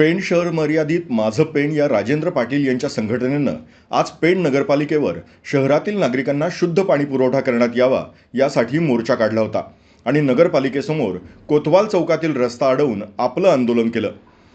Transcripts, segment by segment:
पेण शहर मर्यादित माझं पेण या राजेंद्र पाटील यांच्या संघटनेनं आज पेण नगरपालिकेवर शहरातील नागरिकांना शुद्ध पाणी पुरवठा करण्यात यावा यासाठी मोर्चा काढला होता आणि नगरपालिकेसमोर कोतवाल चौकातील रस्ता अडवून आपलं आंदोलन केलं.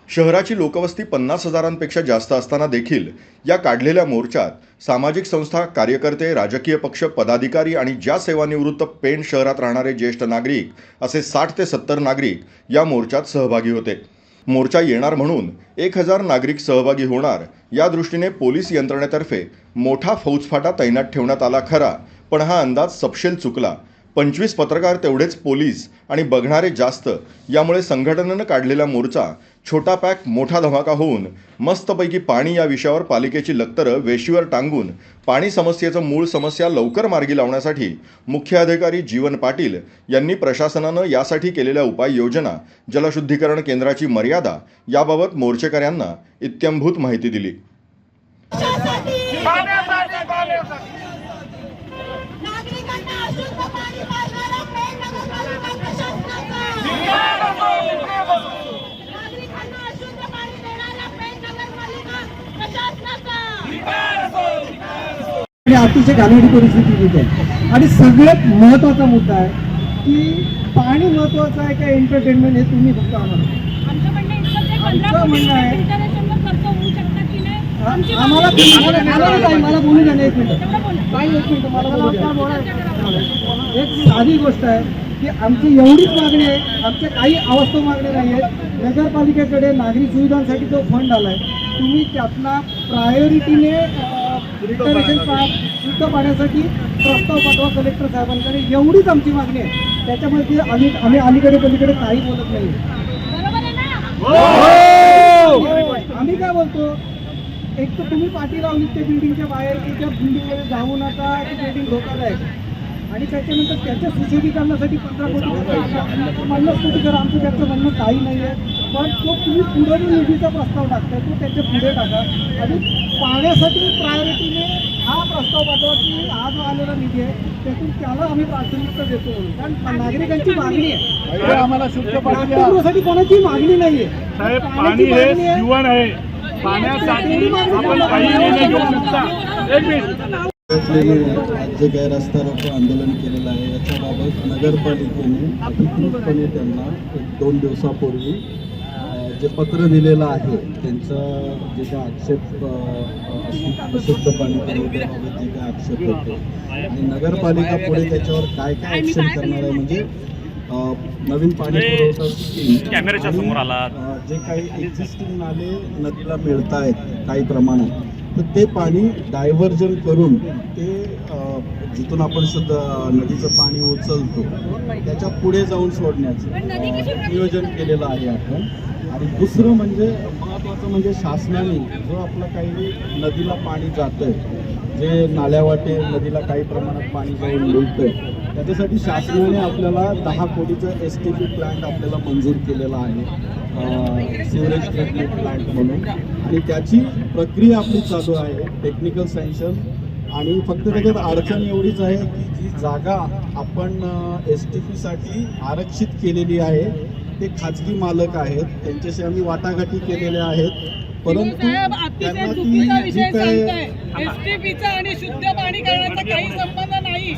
शहराची लोकवस्ती पन्नास हजारांपेक्षा जास्त असताना देखील या काढलेल्या मोर्चात सामाजिक संस्था कार्यकर्ते राजकीय पक्ष पदाधिकारी आणि ज्या सेवानिवृत्त पेण शहरात राहणारे ज्येष्ठ नागरिक असे साठ ते सत्तर नागरिक या मोर्चात सहभागी होते. मोर्चा येणार म्हणून एक हजार नागरिक सहभागी होणार या दृष्टीने पोलीस यंत्रणेतर्फे मोठा फौजफाटा तैनात ठेवण्यात आला खरा पण हा अंदाज सपशेल चुकला. पंचवीस पत्रकार तेवढेच पोलीस आणि बघणारे जास्त. यामुळे संघटनेनं काढलेला मोर्चा छोटा पॅक मोठा धमाका होऊन मस्तपैकी पाणी या विषयावर पालिकेची लक्तरं वेशीवर टांगून पाणी समस्येचं मूळ समस्या लवकर मार्गी लावण्यासाठी मुख्य अधिकारी जीवन पाटील यांनी प्रशासनानं यासाठी केलेल्या उपाययोजना जलशुद्धीकरण केंद्राची मर्यादा याबाबत मोर्चेकऱ्यांना इत्यंभूत माहिती दिली पाण्यासाठी पाण्यासाठी नागरिकांना अशुद्ध पाणी पाजणारा पेण नगरपालिका प्रशासनाचा नागरिकांना अशुद्ध पाणी देणारा पेण नगरपालिका प्रशासनाचा आणि अतिशय घाणेरडी परिस्थिती तिथे आहे. आणि सगळ्यात महत्त्वाचा मुद्दा आहे की पाणी महत्वाचं आहे का एंटरटेनमेंट हे तुम्ही फक्त आम्हाला आमचं म्हणणं आहे, आहे- आम्हाला आहे. मला बोलू द्या एक मिनिट. काही एक मिनिट मला. एक साधी गोष्ट आहे की आमची एवढीच मागणी आहे आमच्या काही अवस्था मागणी नाही आहेत नगरपालिकेकडे नागरी सुविधांसाठी जो फंड आलाय तुम्ही त्यातला प्रायोरिटीने शुद्ध पाण्यासाठी प्रस्ताव पाठवा कलेक्टर साहेबांकडे एवढीच आमची मागणी आहे. त्याच्यामुळे ती आम्ही आम्ही अलीकडे पलीकडे काही बोलत नाही. बरोबर आहे ना? आम्ही काय बोलतो? एक तर तुम्ही पाठी लावली ते बिल्डिंगच्या बाहेर की त्या बिल्डिंगमध्ये जाऊ नका की बिल्डिंग धोकादायक आहे. आणि त्याच्यानंतर त्याच्या सुशोभीकरणासाठी पंधरा कोटी पन्नास कोटी जर आमचं त्याचं म्हणणं काही नाही आहे पण तो तुम्ही पुढे जो निधीचा प्रस्ताव टाकताय तो त्याच्या पुढे टाका. आणि पाण्यासाठी प्रायोरिटीने हा प्रस्ताव पाठवा की हा जो आलेला निधी आहे त्यातून त्याला आम्ही प्राथमिकता देतो म्हणून. कारण नागरिकांची मागणी आहे. आम्हाला शुद्ध पाणी द्या. नागपूरसाठी कोणाची मागणी नाही आहे साहेब पाणी हे जीवन आहे. पाण्यासाठी आपण काही निर्णय घेऊ शकता. एक मिनिट. जे काही रस्ता रोको आंदोलन केलेलं आहे याच्याबाबत नगरपालिकेने अधिकृतपणे त्यांना एक दोन दिवसापूर्वी जे पत्र दिलेलं आहे त्यांचं जे काय आक्षेप अ, अ, अशुद्ध पाणी पुरवठ्याबाबत जे काय आक्षेप होते आणि नगरपालिका पुढे त्याच्यावर काय काय ॲक्शन करणार आहे? म्हणजे नवीन पाणी पुरवठा scheme कॅमेऱ्याच्या आणि, समोर आलात. अ, जे काही एक्झिस्टिंग नाले नदीला मिळत आहेत काही प्रमाणात तर ते पाणी डायव्हर्जन करून ते जिथून आपण शुद्ध नदीचं पाणी उचलतो त्याच्या पुढे जाऊन सोडण्याचं नियोजन केलेलं आहे आपण. आणि दुसरं म्हणजे महत्त्वाचं म्हणजे शासनाने जो आपलं काही नदीला पाणी जातंय जे नाल्यावाटे नदीला काही प्रमाणात पाणी जाऊन मिळतंय त्याच्यासाठी शासनाने आपल्याला दहा कोटीचं एस टी पी प्लॅन्ट आपल्याला मंजूर केलेला आहे. सिवरेज ट्रीटमेंट प्लॅन्ट म्हणून. आणि त्याची प्रक्रिया आपली चालू आहे टेक्निकल सँक्शन आणि फक्त त्याच्यात अडचण एवढीच आहे की जी जागा आपण एस टी पीसाठी आरक्षित केलेली आहे ते खाजगी मालक आहेत. त्यांच्याशी आम्ही वाटाघाटी केलेल्या आहेत. परंतु त्यांना ती जी विषय काय एसटीपीचा आणि शुद्ध पाणी करण्याचा काही संबंध नाही.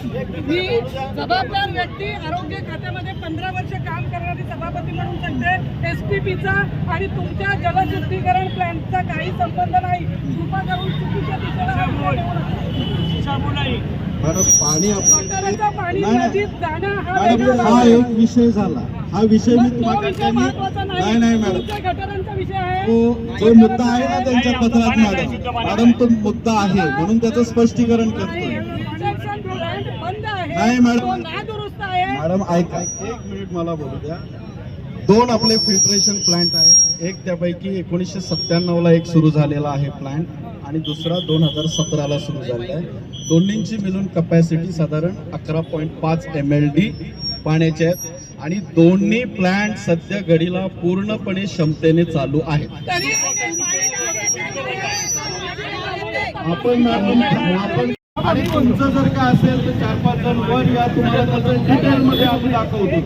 मी जबाबदार व्यक्ती आरोग्य खात्यामध्ये पंधरा वर्ष काम करणारी सभापती म्हणून सांगते. एसटीपीचा आणि तुमच्या जलशुद्धीकरण प्लॅनचा काही संबंध नाही. कृपा करून चुकीच्या दिशेला हा पाणी जाणं हा हा. एक विषय झाला. हा विषय मी तुम्हाला नाही. नाही मॅडम. तो जो मुद्दा आहे ना त्यांच्या पत्रात मॅडम. मॅडम तो मुद्दा आहे. म्हणून त्याचं स्पष्टीकरण करतो नाही, मॅडम. तो नादुरुस्त आहे. मॅडम ऐका. एक मिनिट मला बोलू द्या. दोन आपले फिल्ट्रेशन प्लांट आहेत. एक त्यापैकी एकोणीसशे सत्त्याण्णवला एक सुरू झालेला आहे प्लांट आणि दुसरा दोन हजार सतराला सुरू झालेला आहे. दोन्हींची मिळून कपॅसिटी साधारण अकरा पॉईंट पाच एम एल डी पाण्याचे आहेत आणि दोन्ही प्लांट सध्या घडीला पूर्णपणे क्षमतेने चालू आहेत आपण आपण आणि तुमचं जर का असेल तर चार पाच जण वर या तुम्हाला त्याचं डिटेलमध्ये आपण दाखवतो